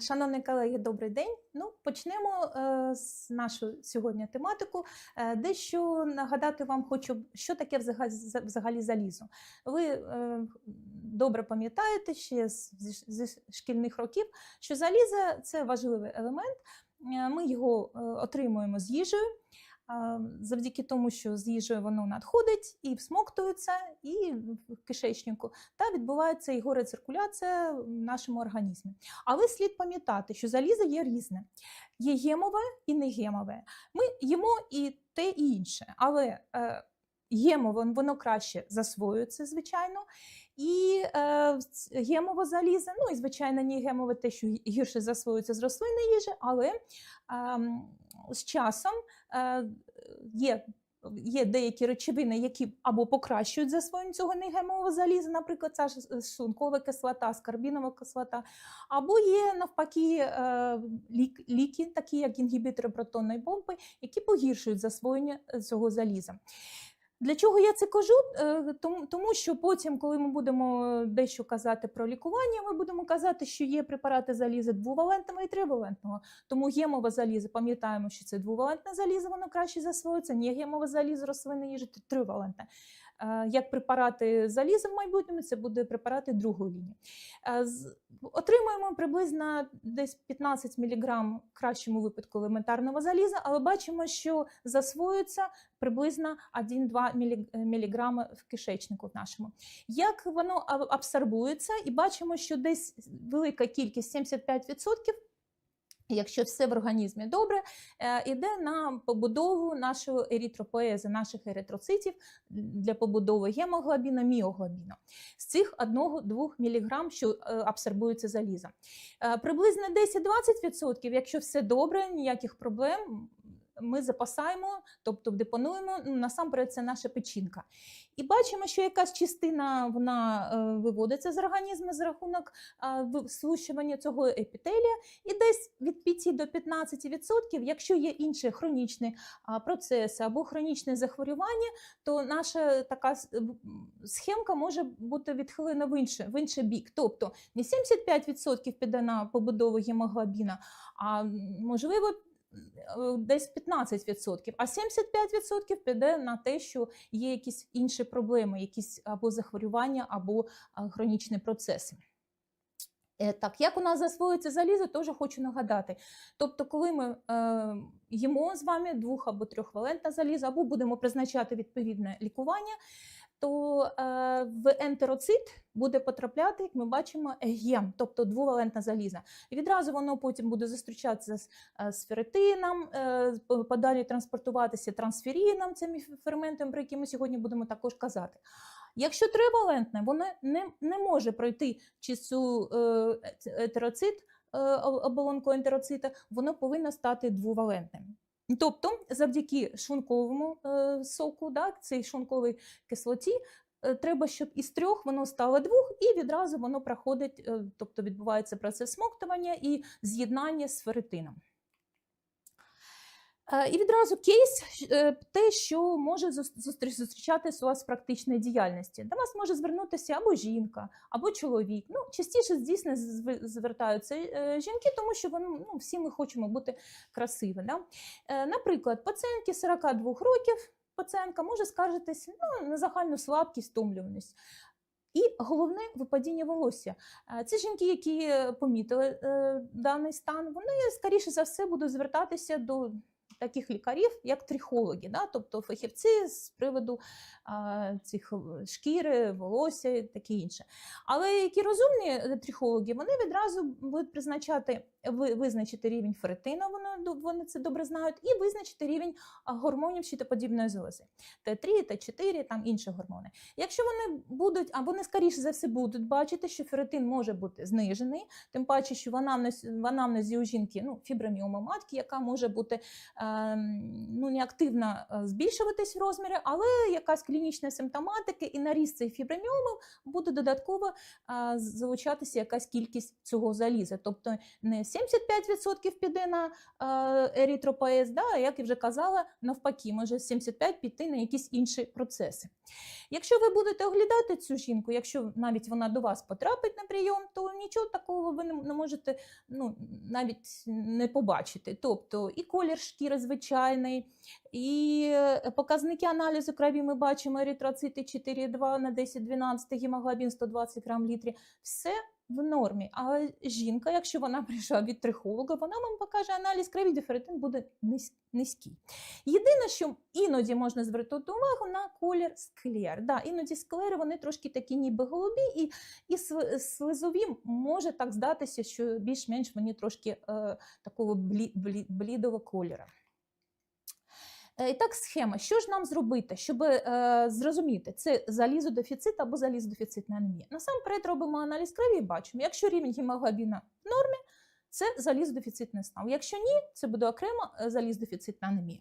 Шановні колеги, добрий день. Ну, почнемо е, з нашу сьогодні тематику. Е, дещо нагадати вам хочу, що таке взагалі, взагалі залізо. Ви е, добре пам'ятаєте ще з, з шкільних років, що залізо це важливий елемент. Е, Ми його е, отримуємо з їжею. Завдяки тому, що з їжею воно надходить і всмоктується, і в кишечнику, та відбувається його рециркуляція в нашому організмі. Але слід пам'ятати, що залізо є різне. Є гемове і негемове. Ми їмо і те, і інше, але е, гемове воно краще засвоюється, звичайно. І е, гемове залізо, ну і звичайно, не гемове те, що гірше засвоюється з рослинної їжі, але ем, з часом е, є є деякі речовини, які або покращують засвоєння цього негемового заліза, наприклад, ця е, шлункова кислота, скарбінова кислота, або є навпаки е, лік, ліки, такі як інгібітори протонної помпи, які погіршують засвоєння цього заліза. Для чого я це кажу? Е, Тому, що потім, коли ми будемо дещо казати про лікування, ми будемо казати, що є препарати заліза двовалентного і тривалентного. Тому гемове залізо, пам'ятаємо, що це двовалентне залізо, воно краще засвоюється, ні гемове залізо рослини, їжі, тривалентне. Е, Як препарати заліза в майбутньому, це буде препарати другої лінії. Е, Отримуємо приблизно десь 15 мг в кращому випадку елементарного заліза, але бачимо, що засвоюється приблизно 1-2 мг в кишечнику нашому. Як воно абсорбується, і бачимо, що десь велика кількість 75%. Якщо все в організмі добре, е, іде на побудову нашого еритропоези, наших еритроцитів для побудови гемоглобіна, міоглобіна. З цих 1-2 мг, що е, абсорбується залізом. Е, Приблизно 10-20%, якщо все добре, ніяких проблем. Ми запасаємо, тобто депонуємо, ну, насамперед це наша печінка. І бачимо, що якась частина вона е, виводиться з організму за рахунок е, вислущування цього епітелія, і десь від 5 до 15%, якщо є інші хронічні а, процеси або хронічне захворювання, то наша така схемка може бути відхилена в інший, в інший бік. Тобто не 75% піде на побудову гемоглобіна, а можливо. Е, Десь 15%, а 75% піде на те, що є якісь інші проблеми, якісь або захворювання, або хронічні процеси. Е, Так, як у нас засвоюється залізо, теж хочу нагадати. Тобто, коли ми е, їмо з вами двох або трьохвалентне залізо, або будемо призначати відповідне лікування, то е, в ентероцит буде потрапляти, як ми бачимо, гем, тобто двовалентне залізо. І відразу воно потім буде зустрічатися з, е, з ферритином, е, подалі транспортуватися трансферіном, цим ферментом, про який ми сьогодні будемо також казати. Якщо тривалентне, воно не, не може пройти чи цю е, етероцит, оболонку ентероцита, воно повинно стати двовалентним. Тобто, завдяки шунковому е, соку, да, цій шунковій кислоті, е, треба, щоб із трьох воно стало двох, і відразу воно проходить, е, тобто відбувається процес смоктування і з'єднання з ферритином. Е, І відразу кейс е, те, що може зус- зустр- зустрічатись у вас в практичній діяльності. До вас може звернутися або жінка, або чоловік. Ну, частіше, зв- звертаються е, жінки, тому що вони, ну, всі ми хочемо бути красиві. Да? Наприклад, пацієнтки 42 років, пацієнтка може скаржитися ну, на загальну слабкість, втомлюваність. І головне випадіння волосся. Це жінки, які помітили е, даний стан, вони скоріше за все будуть звертатися до таких лікарів, як трихологи, да? тобто фахівці з приводу а, цих е, шкіри, волосся і таке інше. Але які розумні е, трихологи, вони відразу будуть призначати, визначити рівень ферритину, вони, вони це добре знають, і визначити рівень гормонів щитоподібної залози. Т3, Т4, там інші гормони. Якщо вони будуть, а вони скоріше за все будуть бачити, що ферритин може бути знижений, тим паче, що в анамнезі, в анамнезі у жінки ну, фіброміома матки, яка може бути е, ну, неактивно е, збільшуватись в розмірі, але якась клінічна симптоматика і на ріст цих фіброміомів буде додатково а, залучатися якась кількість цього заліза. Тобто не 75% піде на а, ерітропоез, да, як я вже казала, навпаки, може 75% піти на якісь інші процеси. Якщо ви будете оглядати цю жінку, якщо навіть вона до вас потрапить на прийом, то нічого такого ви не можете ну, навіть не побачити. Тобто і колір шкіри звичайний, і е, показники аналізу крові ми бачимо еритроцити 4,2 на 10-12, гемоглобін 120 грам літрі. Все в нормі. А жінка, якщо вона прийшла від трихолога, вона вам покаже аналіз крові, диферетин буде низький. Єдине, що іноді можна звернути увагу на колір склер. Да, іноді склери вони трошки такі ніби голубі, і, і слизові може так здатися, що більш-менш вони трошки е, такого блі, блі, блідого кольору. Е, І так, схема. Що ж нам зробити, щоб е, зрозуміти, це залізодефіцит або залізодефіцитна анемія? Насамперед робимо аналіз крові і бачимо, якщо рівень гемоглобіна в нормі, це залізодефіцитний стан. Якщо ні, це буде окремо е, залізодефіцитна анемія.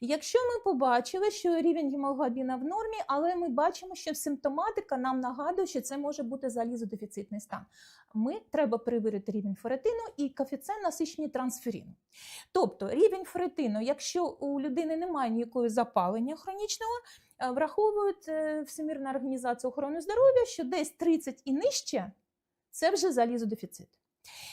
Якщо ми побачили, що рівень гемоглобіна в нормі, але ми бачимо, що симптоматика нам нагадує, що це може бути залізодефіцитний стан. Ми треба перевірити рівень феретину і коефіцієнт насичення трансферину. Тобто рівень феретину, якщо у людини немає ніякого запалення хронічного, е, враховують е, Всемірна організація охорони здоров'я, що десь 30 і нижче це вже залізодефіцит.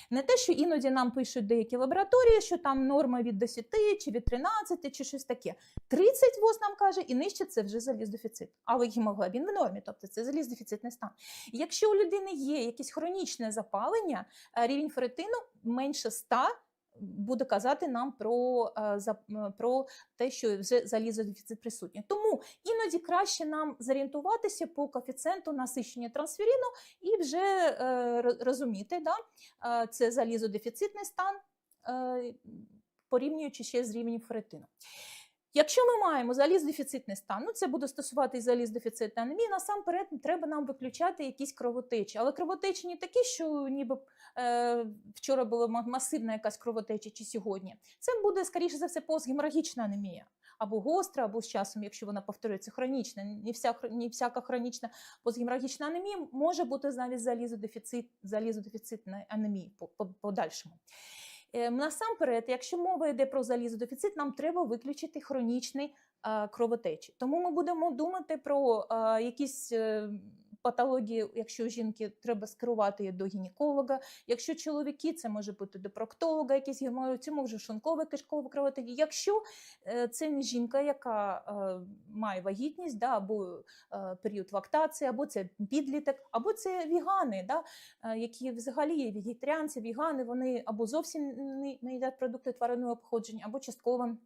Не те, що іноді нам пишуть деякі лабораторії, що там норма від 10 чи від 13, чи щось таке. 30 ВОЗ нам каже, і нижче це вже заліздефіцит. Але гемоглобін в нормі, тобто це заліздефіцитний стан. Якщо у людини є якесь хронічне запалення, е, рівень феретину менше 100 буде казати нам про, е, про те, що вже залізодефіцит присутній. Тому іноді краще нам зорієнтуватися по коефіцієнту насичення трансферину і вже е, розуміти, да, е, це залізодефіцитний стан, порівнюючи ще з рівнем феретину. Якщо ми маємо заліздефіцитний стан, ну це буде стосуватись заліздефіцитної анемії, насамперед треба нам виключати якісь кровотечі. Але кровотечі не такі, що ніби е, вчора була масивна якась кровотеча чи сьогодні. Це буде, скоріше за все, постгеморагічна анемія. Або гостра, або з часом, якщо вона повторюється, хронічна. Не, вся, не всяка хронічна постгеморагічна анемія може бути навіть залізодефіцит, залізодефіцитної анемії по, по, подальшому. Е, Насамперед, якщо мова йде про залізодефіцит, нам треба виключити хронічний е, кровотечі. Тому ми будемо думати про е, якісь е, патології, якщо жінки треба скерувати її до гінеколога, якщо чоловіки, це може бути до проктолога, якісь геморої, це може шлункове кишкове кровотечі. Якщо е, це не жінка, яка е, має вагітність, да, або е, період лактації, або це підліток, або це вігани, да, які взагалі є вегетаріанці, вігани, вони або зовсім не їдять продукти тваринного походження, або частково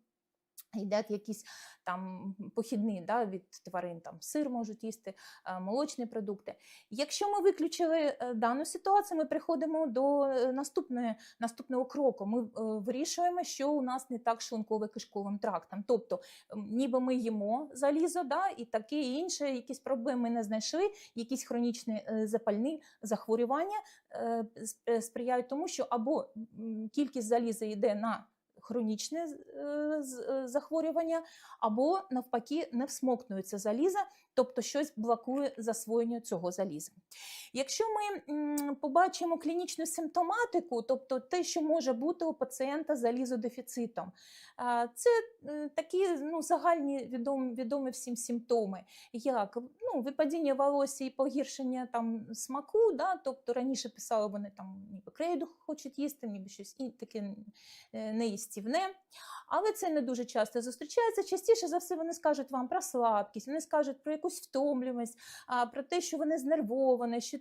їдять якісь там похідні да, від тварин, там сир можуть їсти, е, молочні продукти. Якщо ми виключили е, дану ситуацію, ми приходимо до е, наступної, наступного кроку. Ми вирішуємо, що у нас не так з шлунково-кишковим трактом. Тобто, ніби ми їмо залізо, да, і таке і інше, якісь проблеми не знайшли, якісь хронічні запальні захворювання сприяють тому, що або кількість заліза йде на хронічне е, е, захворювання, або навпаки не всмокнується заліза, тобто щось блокує засвоєння цього заліза. Якщо ми побачимо клінічну симптоматику, тобто те, що може бути у пацієнта залізодефіцитом, це такі ну, загальні відомі, відомі всім симптоми, як ну, випадіння волосся і погіршення там, смаку, да? тобто раніше писали вони там ніби крейду хочуть їсти, ніби щось таке е, неїстівне. Але це не дуже часто зустрічається. Частіше за все вони скажуть вам про слабкість, вони скажуть про якусь втомлюваність, а, про те, що вони знервовані, що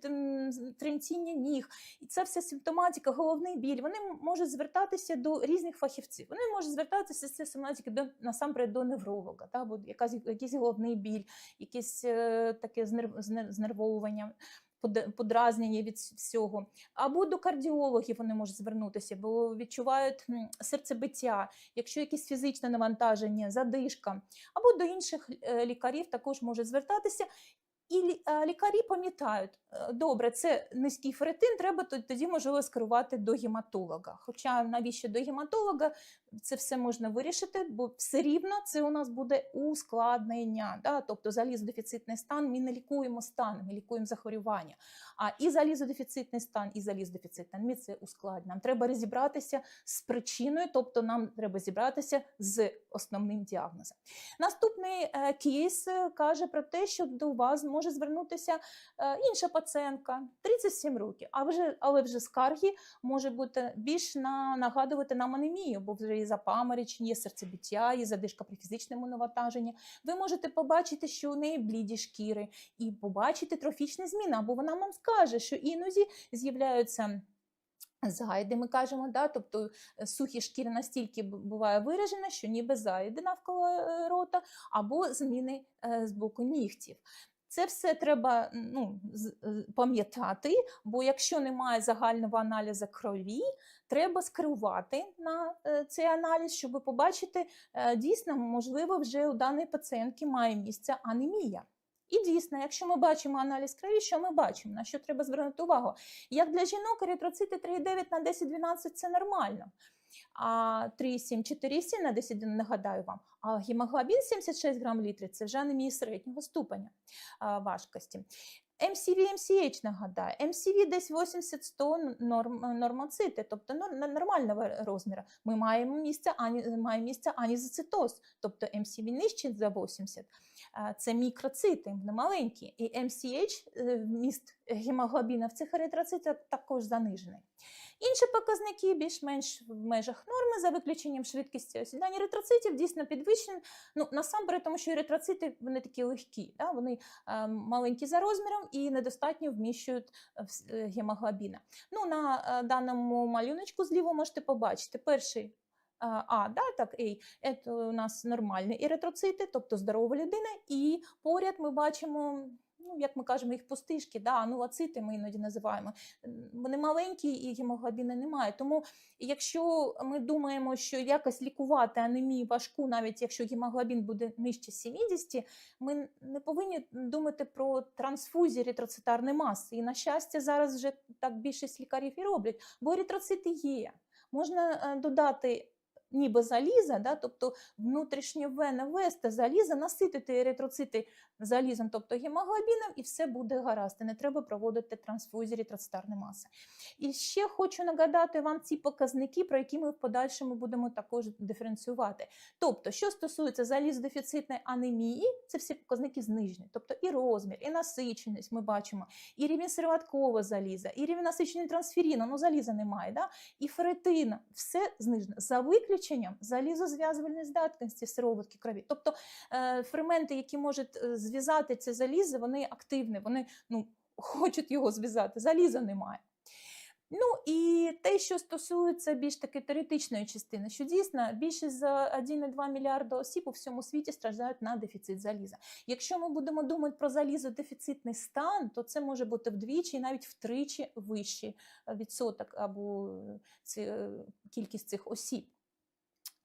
тремтіння ніг. І це вся симптоматика, головний біль. Вони можуть звертатися до різних фахівців. Вони можуть звертатися з цієї симптоматики до насамперед до невролога, та, бо якась, якийсь головний біль, якесь е, таке знерв, знер- знервовування. Под- Подразнення від всього, або до кардіологів вони можуть звернутися, бо відчувають серцебиття, якщо якесь фізичне навантаження, задишка, або до інших е, лікарів також можуть звертатися. І е, лікарі пам'ятають, е, добре, це низький ферритин, треба тоді можливо скерувати до гематолога. Хоча навіщо до гематолога це все можна вирішити, бо все рівно це у нас буде ускладнення. Да? Тобто залізодефіцитний стан ми не лікуємо стан, ми лікуємо захворювання. А і залізодефіцитний стан, і залізодефіцитна анемія – це ускладнення. Нам треба розібратися з причиною, тобто нам треба зібратися з основним діагнозом. Наступний е, кейс каже про те, що до вас звернутися е, інша пацієнтка 37 років, а вже але вже скарги може бути більш на нагадувати нам анемію, бо вже є запаморочення, є серцебиття, є задишка при фізичному навантаженні. Ви можете побачити, що у неї бліді шкіри, і побачити трофічні зміни, або вона вам скаже, що іноді з'являються. Зайди, ми кажемо, да? тобто е, сухі шкіри настільки буває виражена, що ніби зайди навколо е, рота, або зміни з боку нігтів. Це все треба ну, пам'ятати, бо якщо немає загального аналізу крові, треба скерувати на е, цей аналіз, щоб побачити, е, дійсно, можливо, вже у даної пацієнтки має місце анемія. І дійсно, якщо ми бачимо аналіз крові, що ми бачимо, на що треба звернути увагу? Як для жінок еритроцити 3,9 на 10-12 це нормально. А 3,7, 4,7 на 10, нагадаю вам. А гемоглобін 76 грам літри це вже анемія середнього ступеня важкості. MCV, MCH нагадаю, MCV десь 80-100 норм, нормоцити, тобто нормального розміру. Ми маємо місце, ані, має місце анізоцитоз, тобто MCV нижче за 80. Це мікроцити, маленькі. І MCH, е, вміст гемоглобіна в цих еритроцитах також занижений. Інші показники більш-менш в межах норми, за виключенням швидкості осідання еритроцитів, дійсно підвищені. Ну, насамперед, тому що еритроцити вони такі легкі, да? вони е, маленькі за розміром і недостатньо вміщують е, е, гемоглобіна. Ну, на е, даному малюночку зліва можете побачити перший. е, А, да, так, A, це у нас нормальні еритроцити, тобто здорова людина, і поряд ми бачимо, ну, як ми кажемо, їх пустишки, да, анулоцити ми іноді називаємо. Вони маленькі і гемоглобіна немає. Тому якщо ми думаємо, що якось лікувати анемію важку, навіть якщо гемоглобін буде нижче 70, ми не повинні думати про трансфузію еритроцитарної маси. І, на щастя, зараз вже так більшість лікарів і роблять, бо еритроцити є. Можна е, додати ніби заліза, да, тобто внутрішньо вена вести заліза, наситити еритроцити залізом, тобто гемоглобіном, і все буде гаразд. І не треба проводити трансфузію еритроцитарної маси. І ще хочу нагадати вам ці показники, про які ми в подальшому будемо також диференціювати. Тобто, що стосується залізодефіцитної анемії, це всі показники знижені. Тобто і розмір, і насиченість ми бачимо, і рівень сироваткового заліза, і рівень насиченої трансферіну, ну заліза немає, да? і ферритина, все знижено, за виключенням залізозв'язувальної здатності сироватки крові. Тобто е, ферменти, які можуть е, зв'язати це залізо, вони активні, вони ну, хочуть його зв'язати, заліза немає. Ну і те, що стосується більш таки теоретичної частини, що дійсно більше за 1,2 мільярда осіб у всьому світі страждають на дефіцит заліза. Якщо ми будемо думати про залізодефіцитний стан, то це може бути вдвічі і навіть втричі вищий е, відсоток або ці, кількість цих осіб.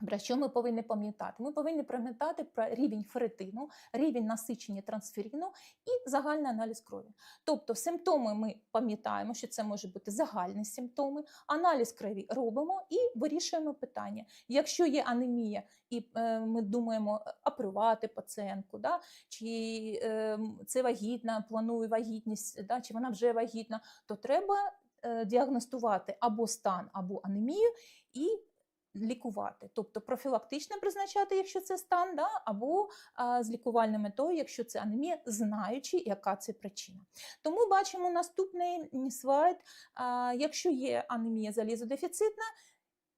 Про що ми повинні пам'ятати? Ми повинні пам'ятати про рівень ферритину, рівень насичення трансферіну і загальний аналіз крові. Тобто симптоми ми пам'ятаємо, що це може бути загальні симптоми, аналіз крові робимо і вирішуємо питання. Якщо є анемія, і е, ми думаємо е, пацієнтку, да, чи е, це вагітна, планує вагітність, да, чи вона вже вагітна, то треба е, діагностувати або стан, або анемію і лікувати, тобто профілактично призначати, якщо це стан, да, або а, з лікувальною метою, якщо це анемія, знаючи, яка це причина. Тому бачимо наступний слайд. А, якщо є анемія залізодефіцитна,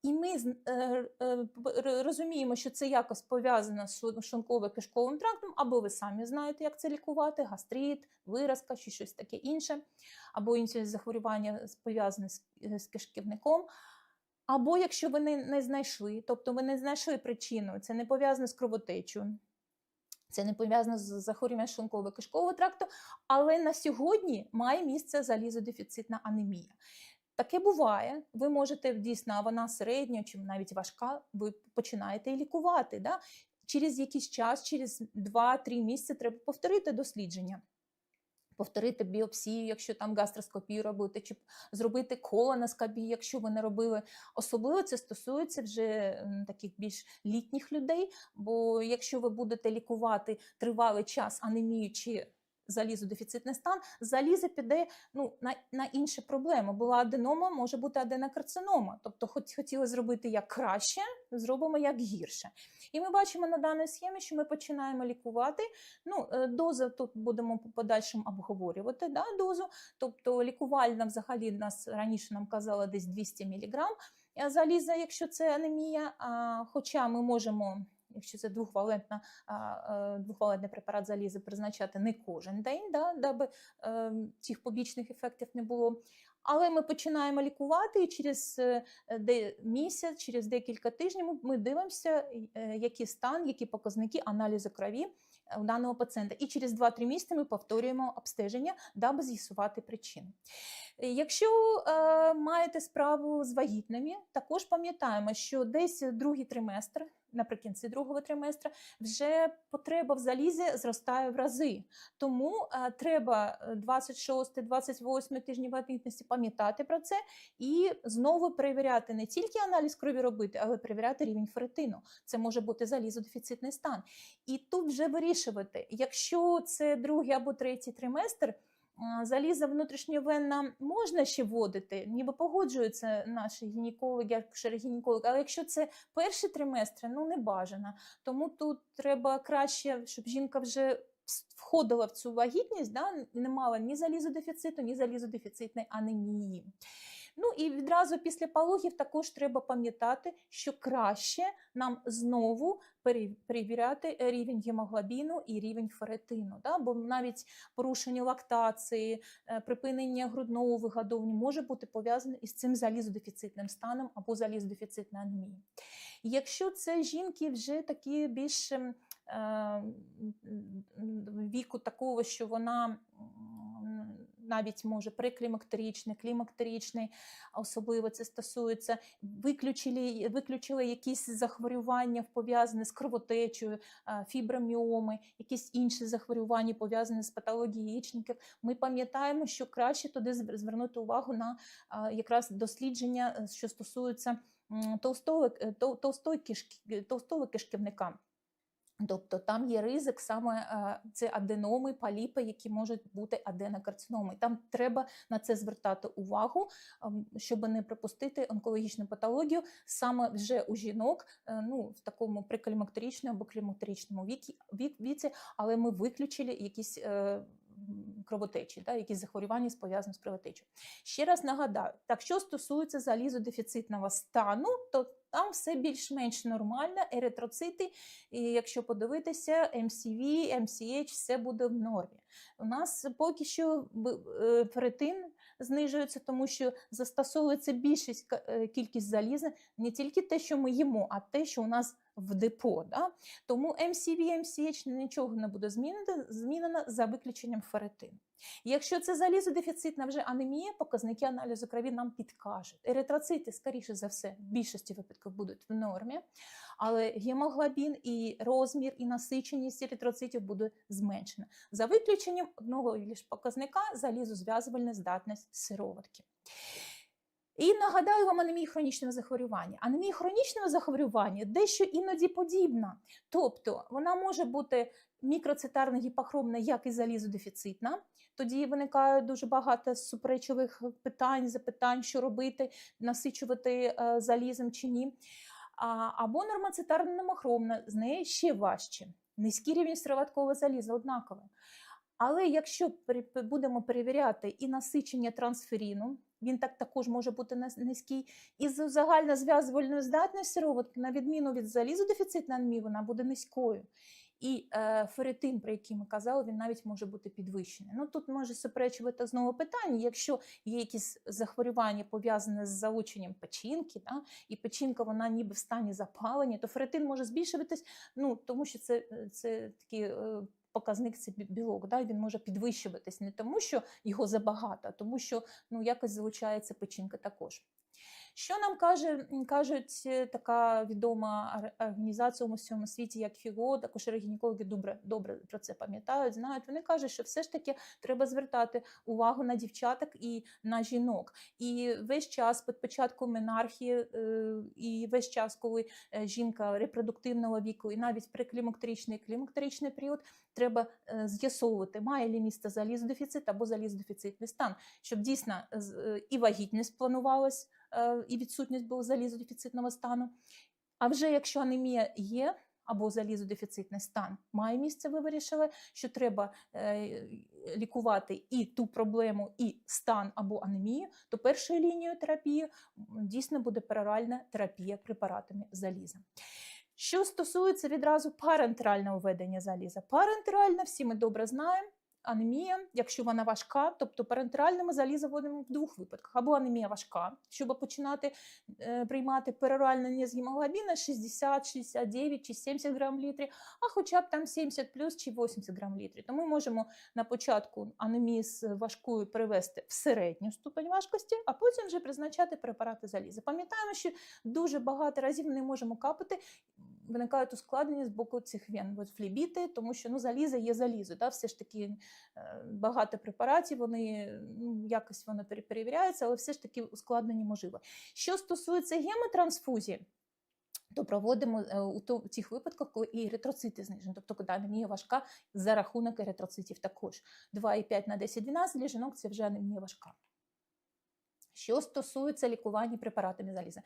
і ми е, е, розуміємо, що це якось пов'язано з шлунково-кишковим трактом, або ви самі знаєте, як це лікувати: гастрит, виразка чи щось таке інше, або інші захворювання пов'язані з, з кишківником. Або якщо ви не, не знайшли, тобто ви не знайшли причину, це не пов'язано з кровотечею, це не пов'язано з захворюванням шлунково-кишкового тракту, але на сьогодні має місце залізодефіцитна анемія. Таке буває. Ви можете дійсно, вона середня чи навіть важка, ви починаєте її лікувати. Да? Через якийсь час, через 2-3 місяці треба повторити дослідження. Повторити біопсію, якщо там гастроскопію робити, чи зробити колоноскопію, якщо ви не робили. Особливо це стосується вже таких більш літніх людей. Бо якщо ви будете лікувати тривалий час анемію чи залізодефіцитний стан, залізо піде ну, на, на інші проблеми. Була аденома, може бути аденокарцинома. Тобто, хоч хотіли зробити як краще, зробимо як гірше. І ми бачимо на даній схемі, що ми починаємо лікувати. Ну, е, доза тут будемо по подальшому обговорювати да, дозу. Тобто лікувальна взагалі нас раніше нам казали десь 200 мг заліза, якщо це анемія. А, хоча ми можемо. Якщо це двохвалентна, е, двохвалентний препарат заліза призначати не кожен день, да, даби е, цих побічних ефектів не було. Але ми починаємо лікувати, і через е, місяць, через декілька тижнів ми- дивимося, який стан, які показники аналізу крові у даного пацієнта. І через 2-3 місяці ми повторюємо обстеження, даби з'ясувати причину. Е, Якщо е, маєте справу з вагітними, також пам'ятаємо, що десь другий триместр, наприкінці другого триместра, вже потреба в залізі зростає в рази. Тому е, треба 26-28 тижні вагітності пам'ятати про це і знову перевіряти не тільки аналіз крові робити, але перевіряти рівень ферритину. Це може бути залізодефіцитний стан. І тут вже вирішувати, якщо це другий або третій триместр. А, Заліза внутрішньовенна можна ще вводити, ніби погоджуються наші гінекологи, акушери-гінекологи, але якщо це перші триместри, ну не бажано. Тому тут треба краще, щоб жінка вже входила в цю вагітність, да, не мала ні залізодефіциту, ні залізодефіцитної анемії. Ну і відразу після пологів також треба пам'ятати, що краще нам знову перевіряти рівень гемоглобіну і рівень ферритину. Да? Бо навіть порушення лактації, е, припинення грудного вигодовування може бути пов'язане із цим залізодефіцитним станом або залізодефіцитною анемією. Якщо це жінки вже такі більш ем, віку такого, що вона навіть може приклімактеричний, клімактеричний, а особливо це стосується, виключили, виключили якісь захворювання пов'язані з кровотечею, е, фіброміоми, якісь інші захворювання пов'язані з патологією яєчників. Ми пам'ятаємо, що краще туди звернути увагу на е, якраз дослідження, е, що стосується товстого, е, кишки, товстого кишківника. Тобто там є ризик саме е, це аденоми, поліпи, які можуть бути аденокарциноми. Там треба на це звертати увагу, ем, щоб не припустити онкологічну патологію саме вже у жінок, е, ну в такому прикалімактеричному або клімактеричному віці, віці, але ми виключили якісь. е, Кровотечі, да, якісь захворювання пов'язані з кровотечею. Ще раз нагадаю, так що стосується залізодефіцитного стану, то там все більш-менш нормально, еритроцити, і якщо подивитися, MCV, MCH, все буде в нормі. У нас поки що е, ферритин знижується, тому що застосовується більшість е, кількість заліза, не тільки те, що ми їмо, а те, що у нас в депо. Да? Тому MCV, MCH нічого не буде змінено, змінено за виключенням ферритину. Якщо це залізодефіцитна вже анемія, показники аналізу крові нам підкажуть. Еритроцити, скоріше за все, в більшості випадків будуть в нормі, але гемоглобін і розмір, і насиченість еритроцитів буде зменшена. За виключенням одного лише показника залізозв'язувальна здатність сироватки. І нагадаю вам анемію хронічного захворювання. Анемія хронічного захворювання дещо іноді подібна. Тобто вона може бути мікроцитарна гіпохромна, як і залізодефіцитна. Тоді виникає дуже багато суперечливих питань, запитань, що робити, насичувати е, залізом чи ні. Або нормоцитарна немохромна, з нею ще важче. Низький рівень сироваткового заліза однаково. Але якщо будемо перевіряти і насичення трансферіну, він так також може бути низький, і загальна зв'язувальна здатність сироватки, на відміну від залізодефіцитної анемії, вона буде низькою. І е, ферритин, про який ми казали, він навіть може бути підвищений. Ну тут може суперечувати знову питання, якщо є якісь захворювання пов'язане з залученням печінки, да, і печінка вона ніби в стані запалення, то ферритин може збільшуватись, ну тому що це, це такий е, показник, це бі- білок, да, він може підвищуватись не тому, що його забагато, а тому що ну, якось залучається печінка також. Що нам каже, кажуть е, така відома ор- організація у всьому світі, як ФІГО, також гінекологи добре, добре про це пам'ятають, знають. Вони кажуть, що все ж таки треба звертати увагу на дівчаток і на жінок. І весь час під початком менархії, е, і весь час, коли е, жінка репродуктивного віку, і навіть приклімактеричний клімактеричний період, треба з'ясовувати, має ли місце залізодефіцит або залізодефіцитний стан, щоб дійсно і вагітність планувалась, і відсутність залізодефіцитного стану. А вже якщо анемія є, або залізодефіцитний стан має місце, ви вирішили, що треба е, лікувати і ту проблему, і стан або анемію, то першою лінією терапії дійсно буде пероральна терапія препаратами заліза. Що стосується відразу парентерального введення заліза, парентеральна, всі ми добре знаємо. Анемія, якщо вона важка, тобто парентеральне ми залізо в двох випадках: або анемія важка, щоб починати е, приймати пероральне з гемоглобіна 60, 69 чи 70 грам в літрі, а хоча б там 70 плюс чи 80 грам в літрі. То ми можемо на початку анемії з важкою перевести в середню ступень важкості, а потім вже призначати препарати заліза. Пам'ятаємо, що дуже багато разів не можемо капати, виникають ускладнення з боку цих вен, от флібіти, тому що ну, залізо є залізо. Да? Все ж таки е, багато препаратів, вони ну, якось воно перевіряється, але все ж таки ускладнення можливо. Що стосується гемотрансфузії, то проводимо е, у тих випадках, коли і еритроцити знижені, тобто коли анемія важка за рахунок еритроцитів також. 2,5 на 10-12 для жінок це вже анемія важка. Що стосується лікування препаратами заліза,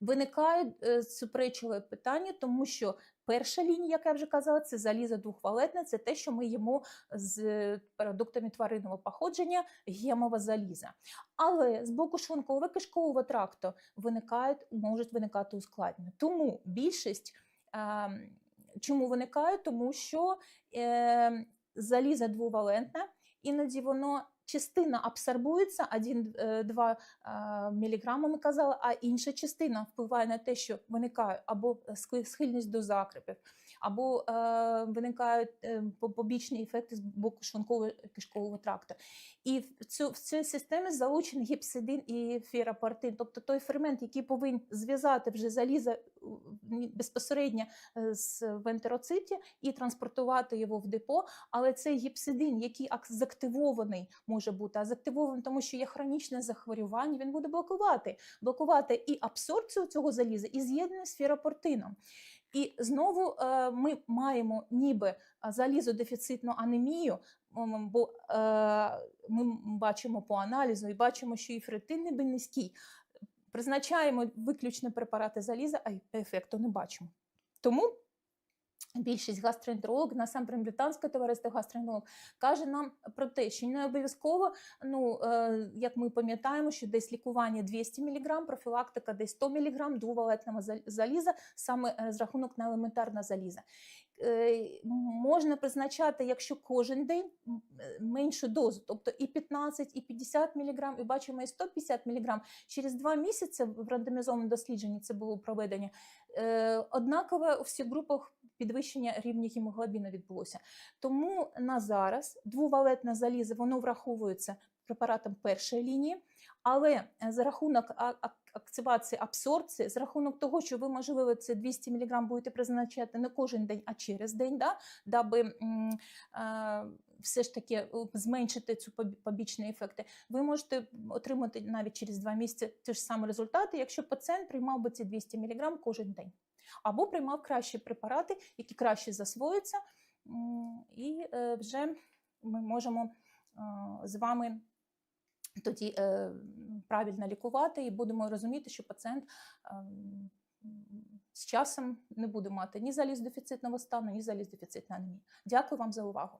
виникають е, суперечливе питання, тому що перша лінія, як я вже казала, це залізо двохвалентне, це те, що ми їмо з продуктами тваринного походження, гемове заліза. Але з боку шлунково-кишкового тракту виникають, можуть виникати ускладнення. Тому більшість ем, чому виникають? Тому що е, залізо двовалентне, іноді воно частина абсорбується 1-2 мг, ми казали, а інша частина впливає на те, що виникає або схи- схильність до закрепів, або е, виникають е, побічні ефекти з боку шлунково-кишкового тракту. І в цю в цій системі залучений гіпсидин і ферапартин, тобто той фермент, який повинен зв'язати вже залізо безпосередньо е, з в ентероциті і транспортувати його в депо. Але цей гіпсидин, який ак- закtivований може бути, а закtivований, тому що є хронічне захворювання, він буде блокувати, блокувати і абсорбцію цього заліза, і з'єднання з ферапортином. І знову е, ми маємо ніби а, залізодефіцитну анемію, бо е, ми бачимо по аналізу і бачимо, що і ферритин ніби низький. Призначаємо виключно препарати заліза, а ефекту не бачимо. Тому більшість гастроентерологів, насамперед британське товариство гастроентерологів, каже нам про те, що не обов'язково, ну е, як ми пам'ятаємо, що десь лікування 200 мг, профілактика десь 100 мг двовалентного заліза, саме е, з рахунок на елементарне заліза. Е, Можна призначати, якщо кожен день меншу дозу, тобто і 15, і 50 мг, і бачимо і 150 мг. Через два місяці в рандомізованому дослідженні це було проведення. Однаково у всіх групах підвищення рівня гемоглобіну відбулося. Тому на зараз двовалентне залізо воно враховується препаратом першої лінії, але за рахунок активації абсорбції, за рахунок того, що ви, можливо, це 200 мг будете призначати не кожен день, а через день, да, даби все ж таки е, зменшити цю побічні ефекти, ви можете отримати навіть через два місяці ті ж самі результати, якщо пацієнт приймав би ці 200 мг кожен день або приймав кращі препарати, які краще засвоюються, і е, вже ми можемо е, з вами тоді е, правильно лікувати і будемо розуміти, що пацієнт ем, з часом не буде мати ні заліздефіцитного стану, ні заліздефіцитної анемії. Дякую вам за увагу.